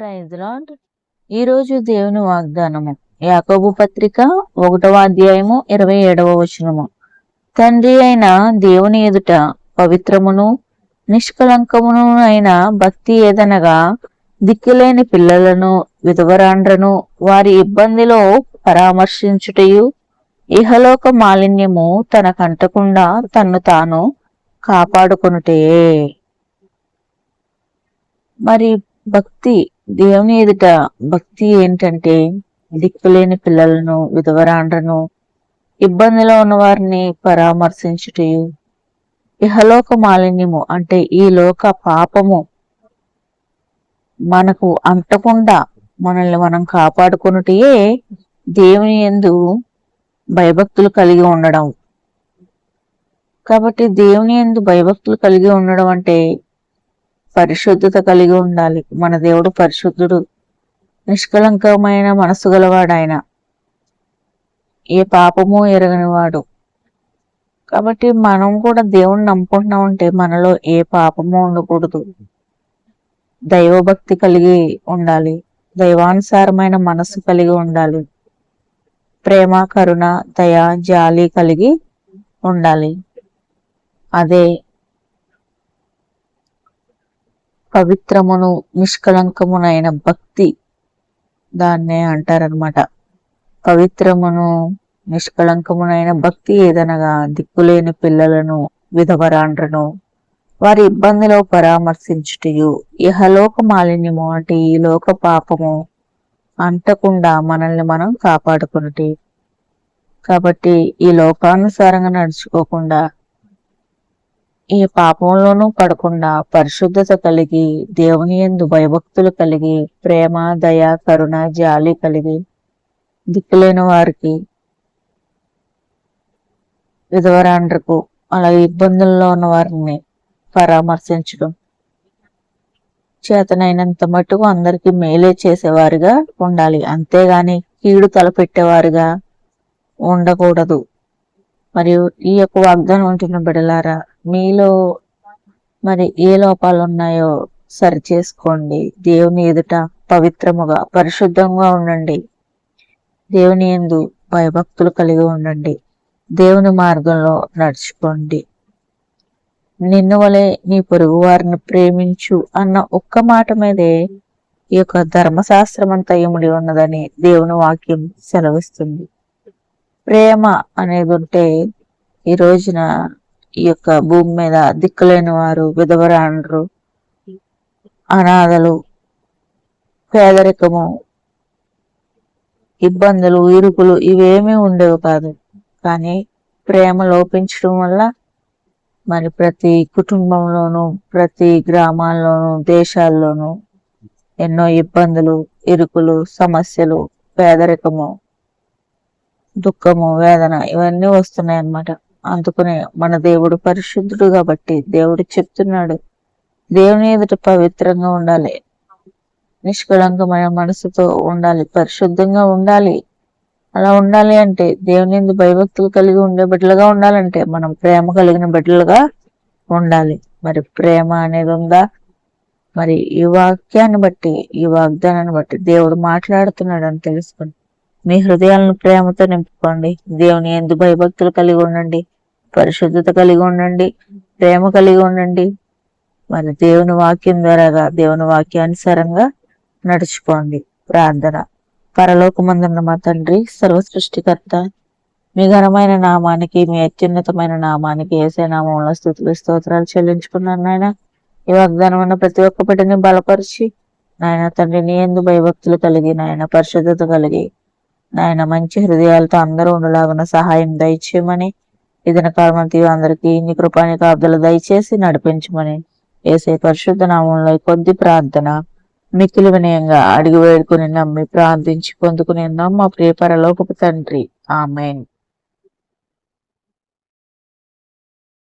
Praise lord ఈరోజు దేవుని వాగ్దానము. యాకోబు పత్రిక ఒకటవ అధ్యాయము ఇరవై ఏడవ వచనము. తండ్రి అయిన దేవుని ఎదుట పవిత్రమును నిష్కలంకమును అయిన భక్తి ఏదనగా దిక్కులేని పిల్లలను విధవరాండ్రను వారి ఇబ్బందిలో పరామర్శించుటయు ఇహలోక మాలిన్యము తనకంటకుండా తన్ను తాను కాపాడుకొనుటే. మరి భక్తి దేవుని ఎదుట భక్తి ఏంటంటే దిక్కులేని పిల్లలను విధవరాండ్రను ఇబ్బందిలో ఉన్న వారిని పరామర్శించుటయు. ఇహలోక మాలిన్యము అంటే ఈ లోక పాపము మనకు అంటకుండా మనల్ని మనం కాపాడుకున్నటియే దేవుని ఎందు భయభక్తులు కలిగి ఉండడం. కాబట్టి దేవుని ఎందు భయభక్తులు కలిగి ఉండడం అంటే పరిశుద్ధత కలిగి ఉండాలి. మన దేవుడు పరిశుద్ధుడు. నిష్కలంకమైన మనసు గలవాడు ఆయన ఏ పాపము ఎరగనివాడు. కాబట్టి మనం కూడా దేవుణ్ణి నమ్ముకుంటున్నాం ఉంటే మనలో ఏ పాపము ఉండకూడదు. దైవభక్తి కలిగి ఉండాలి. దైవానుసారమైన మనసు కలిగి ఉండాలి. ప్రేమ కరుణ దయ జాలి కలిగి ఉండాలి. అదే పవిత్రమును నిష్కలంకమునైన భక్తి దాన్నే అంటారనమాట పవిత్రమును నిష్కలంకమునైన భక్తి ఏదనగా దిక్కులేని పిల్లలను విధవరాండ్రను వారి ఇబ్బందిలో పరామర్శించుటయు ఇహలోక మాలిన్యము అంటే ఈ లోక పాపము అంటకుండా మనల్ని మనం కాపాడుకున్నటి కాబట్టి ఈ లోకానుసారంగా నడుచుకోకుండా ఈ పాపంలోనూ పడకుండా పరిశుద్ధత కలిగి దేవుని ఎందు భయభక్తులు కలిగి ప్రేమ దయ కరుణ జాలి కలిగి దిక్కులేని వారికి విధవరాండ్రకు అలాగే ఇబ్బందుల్లో ఉన్న వారిని పరామర్శించడం. చేతనైనంత మటుకు అందరికీ మేలే చేసేవారుగా ఉండాలి. అంతేగాని కీడు తలపెట్టేవారుగా ఉండకూడదు. మరియు ఈ యొక్క వాగ్దానం ఉంటున్న బిడలారా మీలో మరి ఏ లోపాలు ఉన్నాయో సరి చేసుకోండి. దేవుని ఎదుట పవిత్రముగా పరిశుద్ధంగా ఉండండి. దేవుని ఎందు భయభక్తులు కలిగి ఉండండి. దేవుని మార్గంలో నడుచుకోండి. నిన్ను వలె నీ పొరుగు వారిని ప్రేమించు అన్న ఒక్క మాట మీదే ఈ యొక్క ధర్మశాస్త్రం అంతా ఇముడి ఉన్నదని దేవుని వాక్యం సెలవిస్తుంది. ప్రేమ అనేది ఉంటే ఈ రోజున ఈ యొక్క భూమి మీద దిక్కులేని వారు విధవరాండ్రు అనాథలు పేదరికము ఇబ్బందులు ఇరుకులు ఇవేమీ ఉండేవి కాదు. కానీ ప్రేమ లోపించడం వల్ల మరి ప్రతి కుటుంబంలోనూ ప్రతి గ్రామాల్లోనూ దేశాల్లోనూ ఎన్నో ఇబ్బందులు ఇరుకులు సమస్యలు పేదరికము దుఃఖము వేదన ఇవన్నీ వస్తున్నాయి అన్నమాట అందుకునే మన దేవుడు పరిశుద్ధుడు కాబట్టి దేవుడు చెప్తున్నాడు. దేవుని ఎదుట పవిత్రంగా ఉండాలి. నిష్కళంకమైన మనసుతో ఉండాలి. పరిశుద్ధంగా ఉండాలి. అలా ఉండాలి అంటే దేవుని ఎందు భయభక్తులు కలిగి ఉండే బిడ్డలుగా ఉండాలంటే మనం ప్రేమ కలిగిన బిడ్డలుగా ఉండాలి. మరి ప్రేమ అనేది ఉందా? మరి ఈ వాక్యాన్ని బట్టి ఈ వాగ్దానాన్ని బట్టి దేవుడు మాట్లాడుతున్నాడు అని తెలుసుకుని మీ హృదయాలను ప్రేమతో నింపుకోండి. దేవుని ఎందు భయభక్తులు కలిగి ఉండండి. పరిశుద్ధత కలిగి ఉండండి. ప్రేమ కలిగి ఉండండి. మరి దేవుని వాక్యం ద్వారాగా దేవుని వాక్యానుసారంగా నడుచుకోండి. ప్రార్థన. పరలోకమందున్న మా తండ్రి సర్వ సృష్టికర్త మీ ఘనమైన నామానికి మీ అత్యున్నతమైన నామానికి ఏసే నామంలో స్థుతులు స్తోత్రాలు చెల్లించుకున్నాను నాయన. ఈ వాగ్దానం ఉన్న ప్రతి ఒక్క బిడ్డని బలపరిచి నాయన తండ్రి నీ ఎందు భయభక్తులు కలిగి నాయన పరిశుద్ధత కలిగి నాయన మంచి హృదయాలతో అందరూ ఉండలాగున సహాయం దయచేయమని ఇదిన కాలమంతి అందరికీ ఇన్ని కృపాని కాబ్దలు దయచేసి నడిపించమని ఏసే పరిశుద్ధ నామంలో కొద్ది ప్రార్థన మిక్కిలి వినయంగా అడిగి వేడుకుని నమ్మి ప్రార్థించి పొందుకుని మా ప్రియపరలోకపు తండ్రి. ఆమెన్.